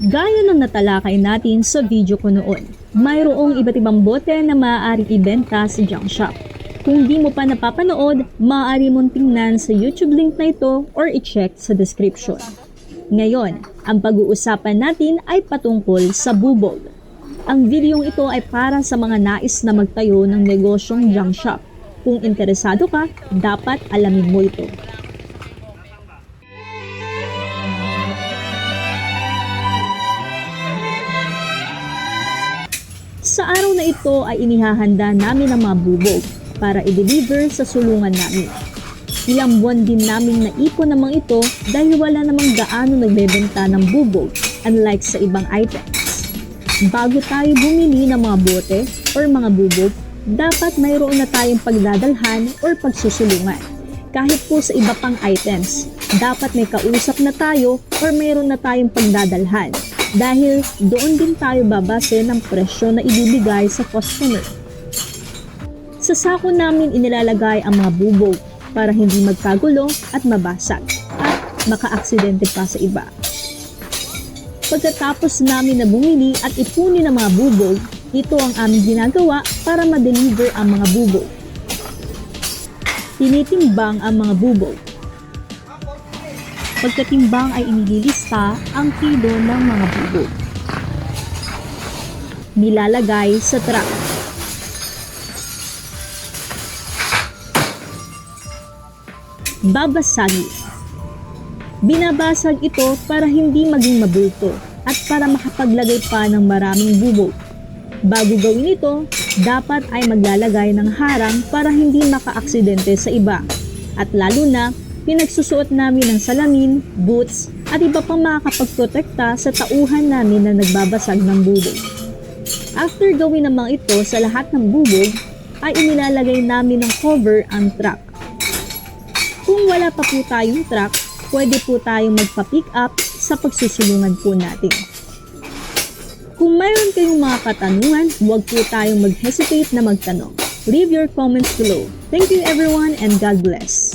Gaya ng natalakay natin sa video ko noon, mayroong iba't ibang bote na maaaring ibenta sa junk shop. Kung di mo pa napapanood, maaari mong tingnan sa YouTube link na ito or i-check sa description. Ngayon, ang pag-uusapan natin ay patungkol sa bubog. Ang videong ito ay para sa mga nais na magtayo ng negosyong junk shop. Kung interesado ka, dapat alamin mo ito. Sa araw na ito ay inihahanda namin ang mga bubog para i-deliver sa sulungan namin. Ilang buwan din namin naipon namang ito dahil wala namang gaano nagbebenta ng bubog unlike sa ibang items. Bago tayo bumili ng mga bote or mga bubog, dapat mayroon na tayong pagdadalhan or pagsusulungan. Kahit po sa iba pang items, dapat may kausap na tayo or mayroon na tayong pagdadalhan dahil doon din tayo babase ng presyo na ibibigay sa customer. Sa sako namin inilalagay ang mga bubog para hindi magkagulo at mabasag at makaaksidente pa sa iba. Pagkatapos namin na bumili at ipunin ang mga bubog, ito ang aming ginagawa para ma-deliver ang mga bubog. Tinitimbang ang mga bubog. Pagkatimbang ay inililista ang kilo ng mga bubog. Nilalagay sa truck. Babasagi. Binabasag ito para hindi maging mabulto at para makapaglagay pa ng maraming bubog. Bago gawin ito, dapat ay maglalagay ng harang para hindi makaaksidente sa iba. At lalo na, pinagsusuot namin ng salamin, boots, at iba pang makakapagprotekta sa tauhan namin na nagbabasag ng bubog. After gawin namang ito sa lahat ng bubog, ay inilalagay namin ng cover ang truck. Kung wala pa po tayong truck, pwede po tayong magpa-pick up sa pagsusulungan po natin. Kung mayroon kayong mga katanungan, huwag po tayong mag-hesitate na magtanong. Leave your comments below. Thank you everyone and God bless.